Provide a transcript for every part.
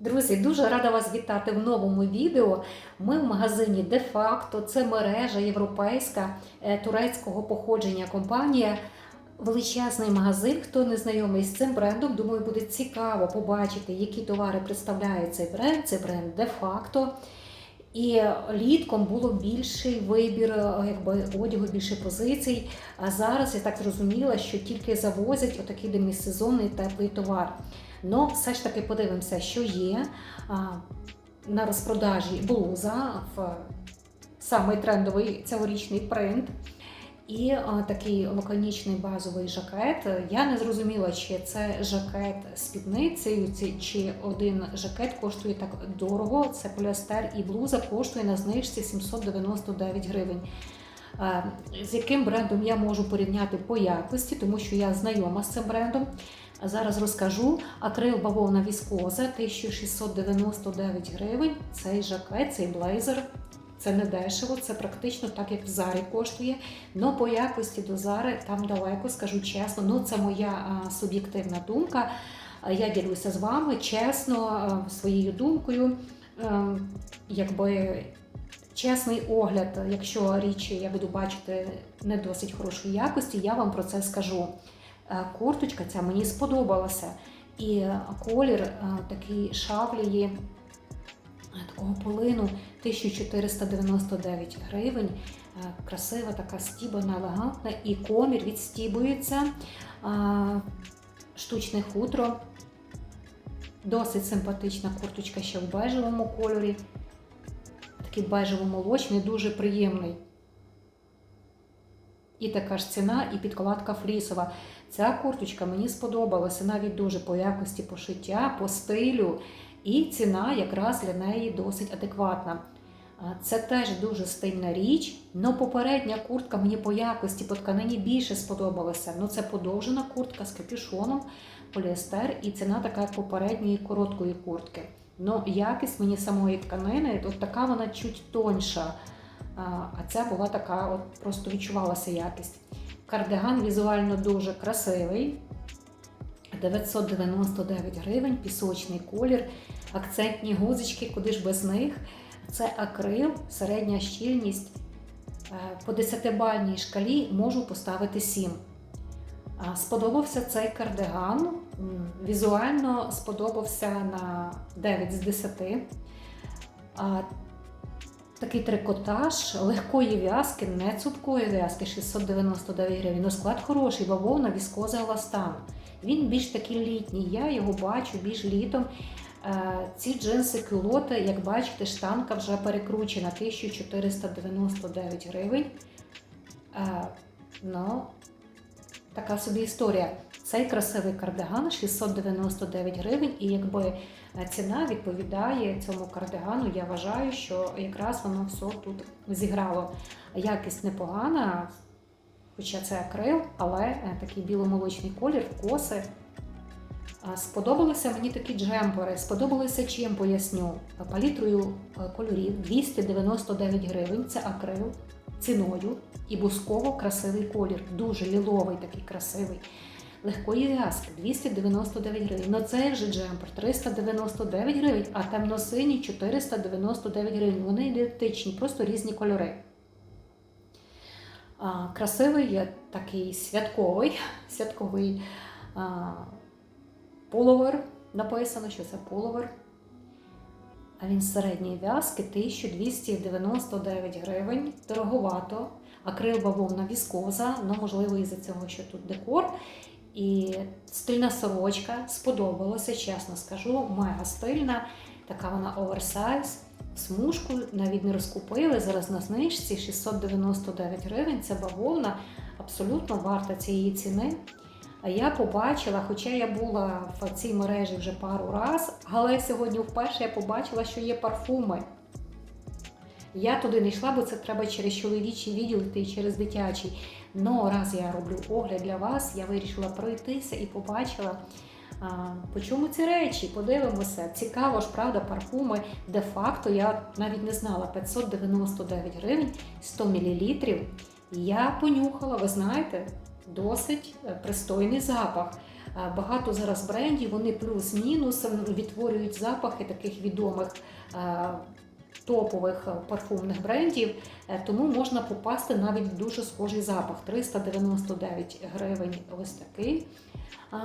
Друзі, дуже рада вас вітати в новому відео. Ми в магазині де-факто, це мережа європейська е, турецького походження компанія. Величезний магазин. Хто не знайомий з цим брендом, думаю, буде цікаво побачити, які товари представляє цей бренд. Це бренд facto. І літком було більший вибір якби, одягу, більше позицій. А зараз я так зрозуміла, що тільки завозять отакий демісезонний теплий товар. Ну, все ж таки подивимося, що є на розпродажі блуза в самий трендовий цьогорічний принт. І а, такий лаконічний базовий жакет. Я не зрозуміла, чи це жакет з спідницею, чи один жакет коштує так дорого. Це поліестер і блуза коштує на знижці 799 гривень. Е, З яким брендом я можу порівняти по якості, тому що я знайома з цим брендом. Зараз розкажу. Акрил бавовна віскоза 1699 гривень. Цей жакет, цей блейзер. Це не дешево, це практично так, як в Зарі коштує. Но по якості до Зари там далеко, скажу чесно. Ну, це моя а, суб'єктивна думка. Я ділюся з вами чесно а, своєю думкою. Е, Якби чесний огляд, якщо річ я буду бачити не досить хорошої якості, я вам про це скажу. Е, Курточка ця мені сподобалася. І колір е, такий шавлії такого полину 1499 гривень. Е, Красива, така стібана, елегантна, і комір відстібується. Е, Штучне хутро. Досить симпатична курточка ще в бежевому кольорі. Такий бежево-молочний, дуже приємний. І така ж ціна, і підкладка флісова. Ця курточка мені сподобалася навіть дуже по якості пошиття, по стилю, і ціна якраз для неї досить адекватна. Це теж дуже стильна річ, але попередня куртка мені по якості, по тканині більше сподобалася. Ну, це подовжена куртка з капюшоном, поліестер, і ціна така як попередньої короткої куртки. Ну, якість мені самої тканини, от така вона чуть тоньша. А ця була така, от просто відчувалася якість. Кардиган візуально дуже красивий. 999 гривень, пісочний колір, акцентні гузички, куди ж без них. Це акрил, середня щільність. Е, По 10-бальній шкалі можу поставити 7. Сподобався цей кардиган. Візуально сподобався на 9 з 10. А, Такий трикотаж легкої в'язки, не цупкої в'язки 699 гривень. Ну, склад хороший, бавовна, віскоза еластан. Він більш такий літній. Я його бачу більш літом. Е, Ці джинси кюлоти, як бачите, штанка вже перекручена 1499 гривень. Е, Ну, така собі історія. Цей красивий кардиган 699 гривень, і якби е, ціна відповідає цьому кардигану, я вважаю, що якраз воно все тут зіграло. Якість непогана, хоча це акрил, але е, такий біломолочний колір, коси. Сподобалися мені такі джемпери. Сподобалися чим поясню. Палітрою е, кольорів 299 гривень. Це акрил ціною і бусково красивий колір. Дуже ліловий такий красивий. Легкої в'язки 299 гривень. Ну цей же джемпер 399 гривень, а темно-синій 499 гривень. Вони ідентичні, просто різні кольори. Красивий є такий святковий, святковий половер. Написано, що це половер. А він середньої в'язки 1299 гривень. Дороговато. Акрил бавовна віскоза, ну можливо, із-за цього, що тут декор. І стильна сорочка сподобалася, чесно скажу, мега стильна. Така вона оверсайз. Смужку навіть не розкупили. Зараз на знижці 699 гривень. Це бавовна, абсолютно варта цієї ціни. Я побачила, хоча я була в цій мережі вже пару раз, але сьогодні вперше я побачила, що є парфуми. Я туди не йшла, бо це треба через чоловічий відділ і через дитячий. Но раз я роблю огляд для вас, я вирішила пройтися і побачила, по чому ці речі. Подивимося. Цікаво ж, правда, парфуми. Де-факто я навіть не знала 599 гривень, 100 мл. Я понюхала, ви знаєте, досить е, пристойний запах. Багато зараз брендів, вони плюс-мінус відтворюють запахи таких відомих е, топових е, парфумних брендів, тому можна попасти навіть в дуже схожий запах 399 гривень. Ось такий. Е,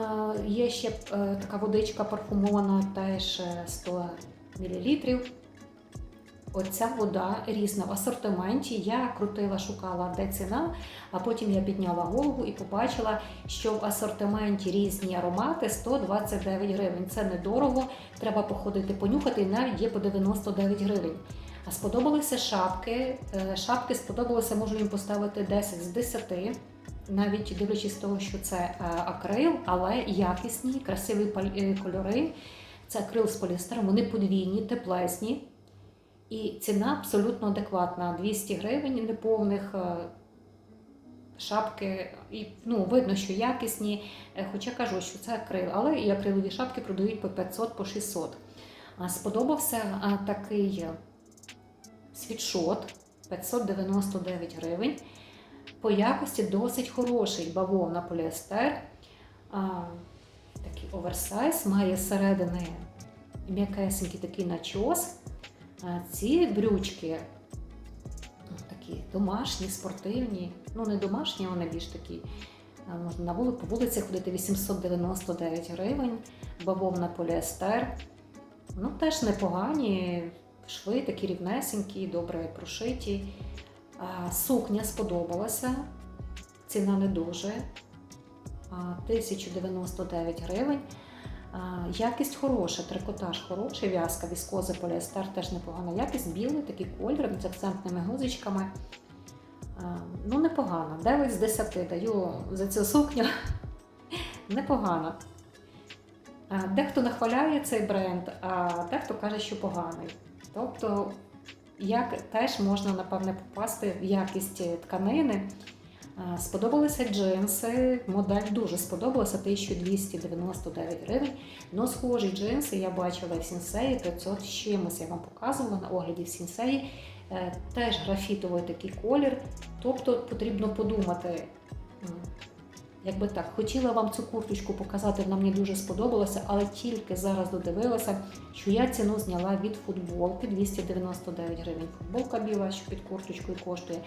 Є ще е, така водичка парфумована, теж е, 100 мл. Оця вода різна в асортименті. Я крутила, шукала, де ціна, а потім я підняла голову і побачила, що в асортименті різні аромати 129 гривень. Це недорого, треба походити, понюхати, і навіть є по 99 гривень. А сподобалися шапки. Е, Шапки сподобалося, можу їм поставити 10 з 10. Навіть дивлячись того, що це е, акрил, але якісні, красиві е, кольори. Це акрил з поліестером, вони подвійні, теплесні. І ціна абсолютно адекватна. 200 гривень неповних е, шапки. І, ну, видно, що якісні. Хоча кажу, що це акрил, але і акрилові шапки продають по 500 по 600. Сподобався такий світшот 599 гривень. По якості досить хороший бавовна поліестер. Такий оверсайз, має зсередини м'якесенький такий начос. Ці брючки ну, такі домашні, спортивні. Ну, не домашні, вони більш такі. Можна на вулиці, по вулиці ходити 899 гривень, бавовна поліестер. Ну, теж непогані, шви такі рівнесенькі, добре прошиті. Сукня сподобалася, ціна не дуже. 1099 гривень. Якість хороша, трикотаж хороший, в'язка, віскоза, поліестер теж непогана. Якість білий, такий колір з акцентними гузичками. Ну, непогано. 9 з 10 даю за цю сукню. Непогано. Дехто нахваляє цей бренд, а дехто каже, що поганий. Тобто, як теж можна, напевне, попасти в якість тканини. Сподобалися джинси, модель дуже сподобалася, 1299 гривень. Но схожі джинси я бачила в Сінсеї 500 з чимось. Я вам показувала на огляді в Сінсеї. Е, Теж графітовий такий колір. Тобто потрібно подумати. Якби так, хотіла вам цю курточку показати, вона мені дуже сподобалася, але тільки зараз додивилася, що я ціну зняла від футболки 299 гривень. Футболка біла, що під курточкою коштує.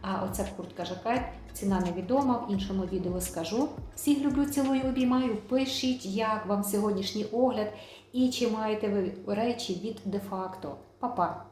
А оця куртка жакет, ціна невідома, в іншому відео скажу. Всіх люблю, цілую, обіймаю. Пишіть, як вам сьогоднішній огляд і чи маєте ви речі від де-факто. Па-па!